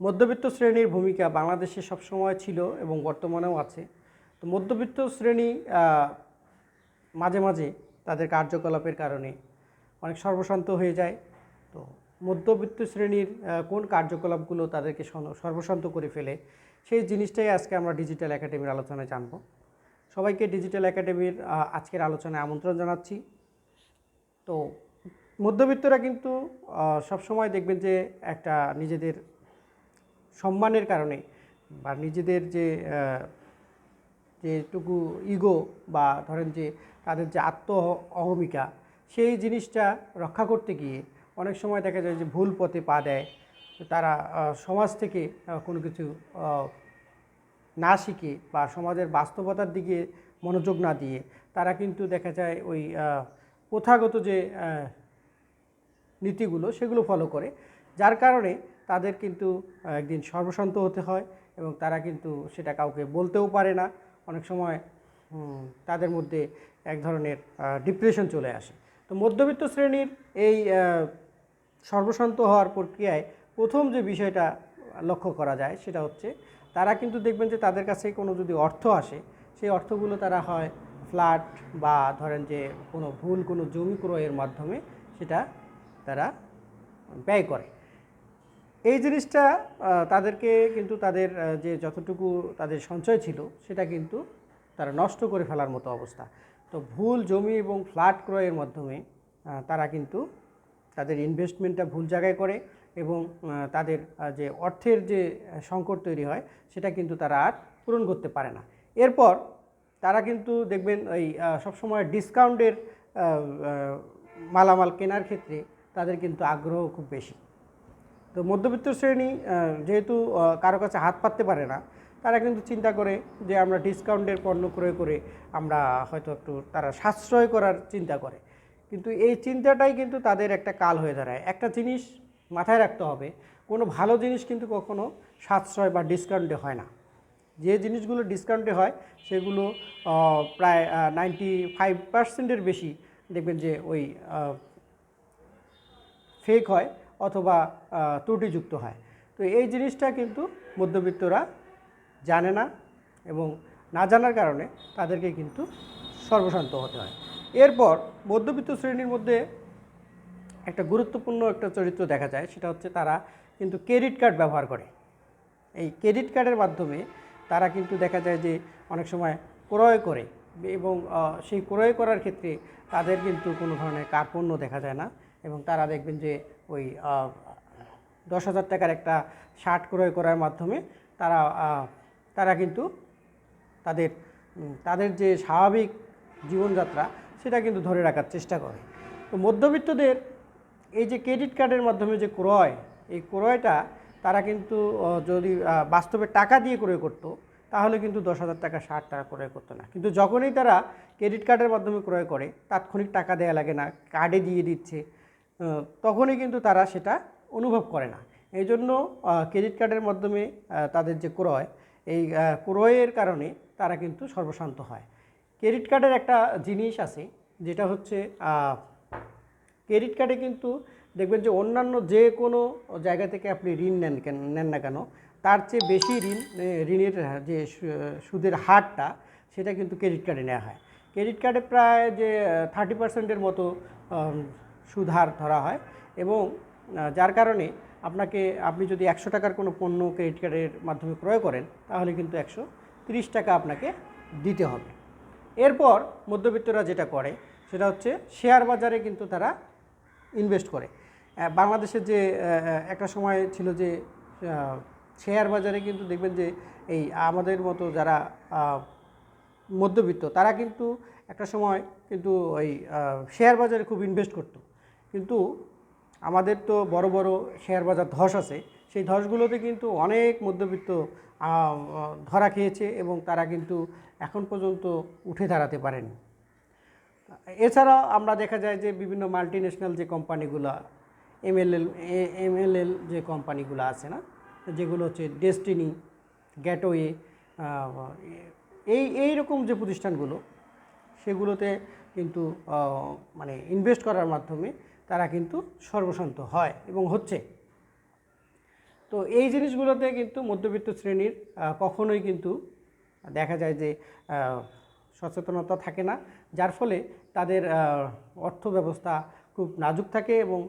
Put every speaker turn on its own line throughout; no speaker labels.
মধ্যবিত্ত শ্রেণির ভূমিকা বাংলাদেশে সবসময় ছিল এবং বর্তমানেও আছে। তো মধ্যবিত্ত শ্রেণি মাঝে মাঝে তাদের কার্যকলাপের কারণে অনেক সর্বশান্ত হয়ে যায়। তো মধ্যবিত্ত শ্রেণির কোন কার্যকলাপগুলো তাদেরকে সর্বশান্ত করে ফেলে সেই জিনিসটাই আজকে আমরা ডিজিটাল একাডেমির আলোচনায় জানব। সবাইকে ডিজিটাল একাডেমির আজকের আলোচনায় আমন্ত্রণ জানাচ্ছি। তো মধ্যবিত্তরা কিন্তু সবসময় দেখবেন যে একটা নিজেদের সম্মানের কারণে বা নিজেদের যে যেটুকু ইগো বা ধরেন যে তাদের যে আত্ম অহমিকা সেই জিনিসটা রক্ষা করতে গিয়ে অনেক সময় দেখা যায় যে ভুল পথে পা দেয়। তারা সমাজ থেকে কোনো কিছু না শিখে বা সমাজের বাস্তবতার দিকে মনোযোগ না দিয়ে তারা কিন্তু দেখা যায় ওই প্রথাগত যে নীতিগুলো সেগুলো ফলো করে। যার কারণে তাদের কিন্তু একদিন সর্বশান্ত হতে হয় এবং তারা কিন্তু সেটা কাউকে বলতেও পারে না। অনেক সময় তাদের মধ্যে এক ধরনের ডিপ্রেশন চলে আসে। তো মধ্যবিত্ত শ্রেণির এই সর্বশান্ত হওয়ার প্রক্রিয়ায় প্রথম যে বিষয়টা লক্ষ্য করা যায় সেটা হচ্ছে, তারা কিন্তু দেখবেন যে তাদের কাছে কোনো যদি অর্থ আসে, সেই অর্থগুলো তারা হয় ফ্ল্যাট বা ধরেন যে কোনো ভুল কোনো জমি ক্রয়ের মাধ্যমে সেটা তারা ব্যয় করে। এই জিনিসটা তাদেরকে কিন্তু তাদের যে যতটুকু তাদের সঞ্চয় ছিল, সেটা কিন্তু তারা নষ্ট করে ফেলার মতো অবস্থা। তো ভুল জমি এবং ফ্ল্যাট ক্রয়ের মাধ্যমে তারা কিন্তু তাদের ইনভেস্টমেন্টটা ভুল জায়গায় করে এবং তাদের যে অর্থের যে সংকট তৈরি হয়, সেটা কিন্তু তারা আর পূরণ করতে পারে না। এরপর তারা কিন্তু দেখবেন এই সবসময় ডিসকাউন্টের মালামাল কেনার ক্ষেত্রে তাদের কিন্তু আগ্রহ খুব বেশি। তো মধ্যবিত্ত শ্রেণি যেহেতু কারও কাছে হাত পাততে পারে না, তারা কিন্তু চিন্তা করে যে আমরা ডিসকাউন্টের পণ্য ক্রয় করে আমরা হয়তো একটু তারা সাশ্রয় করার চিন্তা করে। কিন্তু এই চিন্তাটাই কিন্তু তাদের একটা কাল হয়ে দাঁড়ায়। একটা জিনিস মাথায় রাখতে হবে, কোনো ভালো জিনিস কিন্তু কখনো সাশ্রয় বা ডিসকাউন্টে হয় না। যে জিনিসগুলো ডিসকাউন্টে হয়, সেগুলো প্রায় নাইনটি ফাইভ পার্সেন্টের বেশি দেখবেন যে ওই ফেক হয়। অথবা ত্রুটিযুক্ত হয়। তো এই জিনিসটা কিন্তু মধ্যবিত্তরা জানে না এবং না জানার কারণে তাদেরকে কিন্তু সর্বশান্ত হতে হয়। এরপর মধ্যবিত্ত শ্রেণির মধ্যে একটা গুরুত্বপূর্ণ একটা চরিত্র দেখা যায়, সেটা হচ্ছে তারা কিন্তু ক্রেডিট কার্ড ব্যবহার করে। এই ক্রেডিট কার্ডের মাধ্যমে তারা কিন্তু দেখা যায় যে অনেক সময় ক্রয় করে এবং সেই ক্রয় করার ক্ষেত্রে তাদের কিন্তু কোনো ধরনের কার্পণ্য দেখা যায় না এবং তারা দেখবেন যে ওই দশ হাজার টাকার একটা শার্ট ক্রয় করার মাধ্যমে তারা তারা কিন্তু তাদের তাদের যে স্বাভাবিক জীবনযাত্রা সেটা কিন্তু ধরে রাখার চেষ্টা করে। তো মধ্যবিত্তদের এই যে ক্রেডিট কার্ডের মাধ্যমে যে ক্রয়, এই ক্রয়টা তারা কিন্তু যদি বাস্তবে টাকা দিয়ে ক্রয় করতো, তাহলে কিন্তু দশ হাজার টাকা ষাট টাকা ক্রয় করতো না। কিন্তু যখনই তারা ক্রেডিট কার্ডের মাধ্যমে ক্রয় করে, তাৎক্ষণিক টাকা দেওয়া লাগে না, কার্ডে দিয়ে দিচ্ছে তখনই কিন্তু তারা সেটা অনুভব করে না। এই জন্য ক্রেডিট কার্ডের মাধ্যমে তাদের যে ক্রয়, এই ক্রয়ের কারণে তারা কিন্তু সর্বশান্ত হয়। ক্রেডিট কার্ডের একটা জিনিস আছে, যেটা হচ্ছে ক্রেডিট কার্ডে কিন্তু দেখবেন যে অন্যান্য যে কোনো জায়গা থেকে আপনি ঋণ নেন কেন, নেন না কেন, তার চেয়ে বেশি ঋণ ঋণের যে সুদের হারটা, সেটা কিন্তু ক্রেডিট কার্ডে নেওয়া হয়। ক্রেডিট কার্ডে প্রায় যে থার্টি পার্সেন্টের মতো হার ধরা হয় এবং যার কারণে আপনাকে, আপনি যদি একশো টাকার কোনো পণ্য ক্রেডিট কার্ডের মাধ্যমে ক্রয় করেন, তাহলে কিন্তু একশো তিরিশ টাকা আপনাকে দিতে হবে। এরপর মধ্যবিত্তরা যেটা করে, সেটা হচ্ছে শেয়ার বাজারে কিন্তু তারা ইনভেস্ট করে। বাংলাদেশের যে একটা সময় ছিল যে শেয়ার বাজারে কিন্তু দেখবেন যে, এই আমাদের মতো যারা মধ্যবিত্ত, তারা কিন্তু একটা সময় কিন্তু ওই শেয়ার বাজারে খুব ইনভেস্ট করতো। কিন্তু আমাদের তো বড় বড় শেয়ার বাজার ধস আছে। সেই ধসগুলোতে কিন্তু অনেক মধ্যবিত্ত ধরা খেয়েছে এবং তারা কিন্তু এখন পর্যন্ত উঠে দাঁড়াতে পারেনি। এছাড়াও আমরা দেখা যায় যে বিভিন্ন মাল্টি ন্যাশনাল যে কোম্পানিগুলো এমএলএল এমএলএল যে কোম্পানিগুলো আছে না, যেগুলো হচ্ছে ডেস্টিনি গ্যাটওয়ে এই এই রকম যে প্রতিষ্ঠানগুলো, সেগুলোতে কিন্তু মানে ইনভেস্ট করার মাধ্যমে তারা কিন্তু সর্বশান্ত হয় এবং হচ্ছে। তো এই জিনিসগুলোতে কিন্তু মধ্যবিত্ত শ্রেণির কখনোই কিন্তু দেখা যায় যে সচেতনতা থাকে না, যার ফলে তাদের অর্থ ব্যবস্থা খুব নাজুক থাকে এবং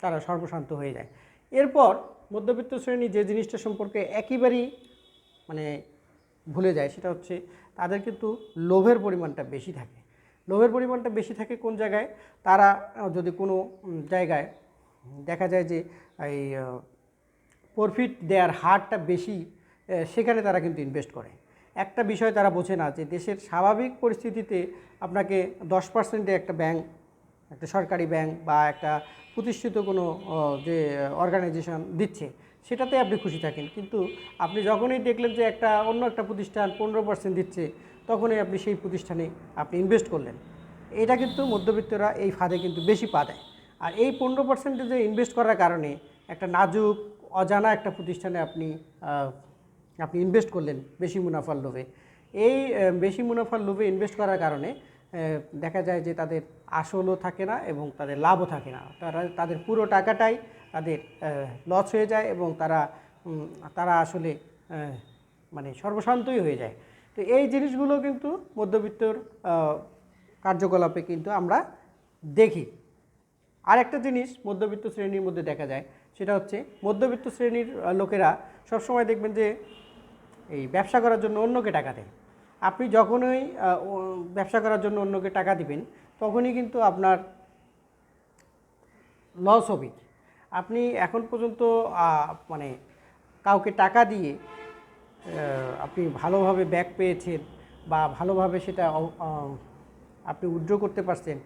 তারা সর্বশান্ত হয়ে যায়। এরপর মধ্যবিত্ত শ্রেণি যে জিনিসটা সম্পর্কে একেবারেই মানে ভুলে যায় সেটা হচ্ছে তাদের কিন্তু লোভের পরিমাণটা বেশি থাকে। লোভের পরিমাণটা বেশি থাকে কোন জায়গায়? তারা যদি কোনো জায়গায় দেখা যায় যে, এই প্রফিট দেওয়ার হারটা বেশি সেখানে তারা কিন্তু ইনভেস্ট করে। একটা বিষয় তারা বোঝে না যে, দেশের স্বাভাবিক পরিস্থিতিতে আপনাকে দশ পার্সেন্টে একটা ব্যাংক একটা সরকারি ব্যাংক বা একটা প্রতিষ্ঠিত কোনো যে অর্গানাইজেশন দিচ্ছে, সেটাতে আপনি খুশি থাকেন। কিন্তু আপনি যখনই দেখলেন যে একটা অন্য একটা প্রতিষ্ঠান পনেরো পার্সেন্ট দিচ্ছে তখনই আপনি সেই প্রতিষ্ঠানে আপনি ইনভেস্ট করলেন। এটা কিন্তু মধ্যবিত্তরা এই ফাঁদে কিন্তু বেশি পা দেয়। আর এই পনেরো পার্সেন্টে যে ইনভেস্ট করার কারণে একটা নাজুক, অজানা একটা প্রতিষ্ঠানে আপনি আপনি ইনভেস্ট করলেন বেশি মুনাফার লোভে। এই বেশি মুনাফার লোভে ইনভেস্ট করার কারণে দেখা যায় যে তাদের আসলও থাকে না এবং তাদের লাভও থাকে না। তারা, তাদের পুরো টাকাটাই তাদের লস হয়ে যায় এবং তারা তারা আসলে মানে সর্বশান্তই হয়ে যায়। তো এই জিনিসগুলো কিন্তু মধ্যবিত্তর কার্যকলাপে কিন্তু আমরা দেখি। আর একটা জিনিস মধ্যবিত্ত শ্রেণির মধ্যে দেখা যায়, সেটা হচ্ছে মধ্যবিত্ত শ্রেণির লোকেরা সবসময় দেখবেন যে এই ব্যবসা করার জন্য অন্যকে টাকা দেয়। আপনি যখনই ব্যবসা করার জন্য অন্যকে টাকা দিবেন, তখনই কিন্তু আপনার লস হবে। আপনি এখন পর্যন্ত মানে কাউকে টাকা দিয়ে আপনি ভালোভাবে ব্যাক পেয়েছেন বা ভালোভাবে সেটা আপনি উইথড্র করতে পারছেন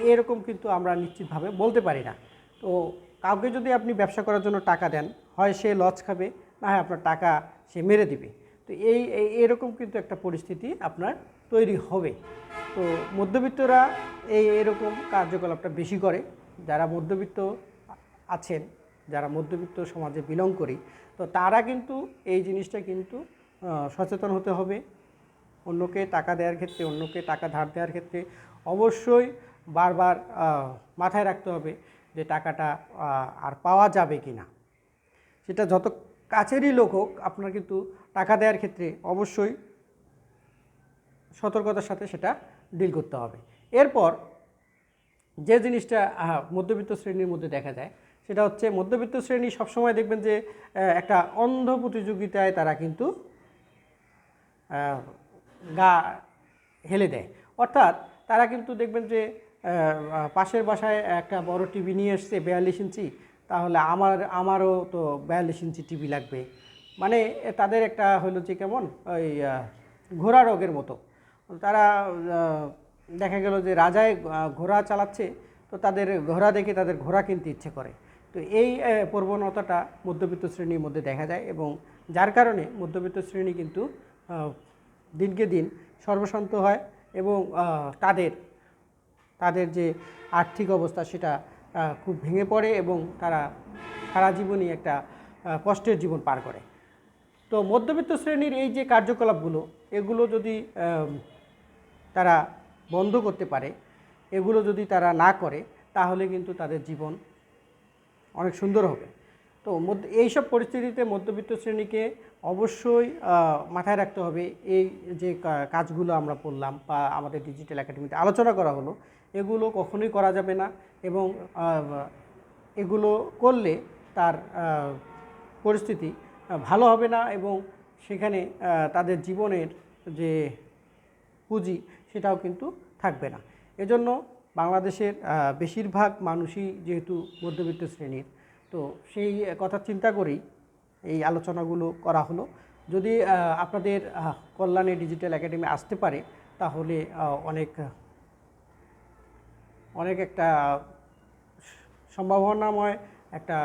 এরকম কিন্তু আমরা নিশ্চিতভাবে বলতে পারি না। তো কাউকে যদি আপনি ব্যবসা করার জন্য টাকা দেন, হয় সে লস খাবে, না হয় আপনার টাকা সে মেরে দিবে। তো এই- এরকম কিন্তু একটা পরিস্থিতি আপনার তৈরি হবে। তো মধ্যবিত্তরা এই, এরকম কার্যকলাপটা বেশি করে। যারা মধ্যবিত্ত আছেন, যারা মধ্যবিত্ত সমাজে বিলং করি তো তারা কিন্তু এই জিনিসটা কিন্তু সচেতন হতে হবে। অন্যকে টাকা দেওয়ার ক্ষেত্রে, অন্যকে টাকা ধার দেওয়ার ক্ষেত্রে অবশ্যই বারবার মাথায় রাখতে হবে যে টাকাটা আর পাওয়া যাবে কি না। সেটা যত কাছেরই লোক হোক, আপনার কিন্তু টাকা দেওয়ার ক্ষেত্রে অবশ্যই সতর্কতার সাথে সেটা ডিল করতে হবে। এরপর যে জিনিসটা মধ্যবিত্ত শ্রেণির মধ্যে দেখা যায় সেটা হচ্ছে মধ্যবিত্ত শ্রেণি সবসময় দেখবেন যে একটা অন্ধ প্রতিযোগিতায় তারা কিন্তু গা হেলে দেয়। অর্থাৎ তারা কিন্তু দেখবেন যে পাশের বাসায় একটা বড় টিভি নিয়ে এসছে বিয়াল্লিশ ইঞ্চি, তাহলে আমার, আমারও তো বিয়াল্লিশ ইঞ্চি টিভি লাগবে। মানে তাদের একটা হলো যে কেমন, ওই ঘোড়া রোগের মতো। তারা দেখা গেল যে রাজায় ঘোড়া চালাচ্ছে, তো তাদের ঘোড়া দেখে তাদের ঘোড়া কিনতে ইচ্ছে করে। তো এই প্রবণতাটা মধ্যবিত্ত শ্রেণির মধ্যে দেখা যায় এবং যার কারণে মধ্যবিত্ত শ্রেণি কিন্তু দিনকে দিন সর্বশান্ত হয় এবং তাদের তাদের যে আর্থিক অবস্থা সেটা খুব ভেঙে পড়ে এবং তারা সারা জীবনই একটা কষ্টের জীবন পার করে। তো মধ্যবিত্ত শ্রেণির এই যে কার্যকলাপগুলো, এগুলো যদি তারা বন্ধ করতে পারে, এগুলো যদি তারা না করে, তাহলে কিন্তু তাদের জীবন অনেক সুন্দর হবে। তো মধ্য- এইসব পরিস্থিতিতে মধ্যবিত্ত শ্রেণীকে অবশ্যই মাথায় রাখতে হবে। এই যে কাজগুলো আমরা বললাম বা আমাদের ডিজিটাল একাডেমিতে আলোচনা করা হলো, এগুলো কখনোই করা যাবে না এবং এগুলো করলে তার পরিস্থিতি ভালো হবে না এবং সেখানে তাদের জীবনের যে পুঁজি সেটাও কিন্তু থাকবে না। এজন্য বাংলাদেশের বেশিরভাগ মানুষই যেহেতু মধ্যবিত্ত শ্রেণির, তো সেই কথা চিন্তা করেই এই আলোচনাগুলো করা হলো। যদি আপনাদের কল্যাণে ডিজিটাল একাডেমি আসতে পারে, তাহলে অনেক অনেক একটা সম্ভাবনাময় একটা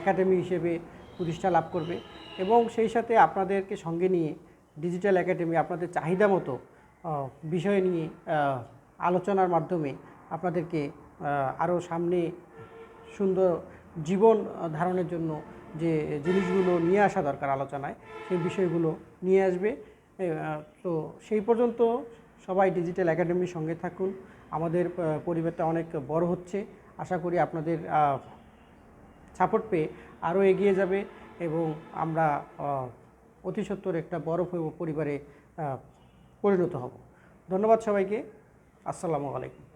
একাডেমি হিসেবে প্রতিষ্ঠা লাভ করবে। এবং সেই সাথে আপনাদেরকে সঙ্গে নিয়ে ডিজিটাল একাডেমি, আপনাদের চাহিদা মতো বিষয় নিয়ে আলোচনার মাধ্যমে আপনাদেরকে আরও সামনে সুন্দর জীবন ধারণের জন্য যে জিনিসগুলো নিয়ে আসা দরকার আলোচনায়, সেই বিষয়গুলো নিয়ে আসবে। তো সেই পর্যন্ত সবাই ডিজিটাল একাডেমির সঙ্গে থাকুন। আমাদের পরিবারটা অনেক বড় হচ্ছে। আশা করি আপনাদের সাপোর্ট পেয়ে আরও এগিয়ে যাবে এবং আমরা অতি সত্বর একটা বড় পরিবারে পরিণত হব। ধন্যবাদ সবাইকে। আসসালামু আলাইকুম।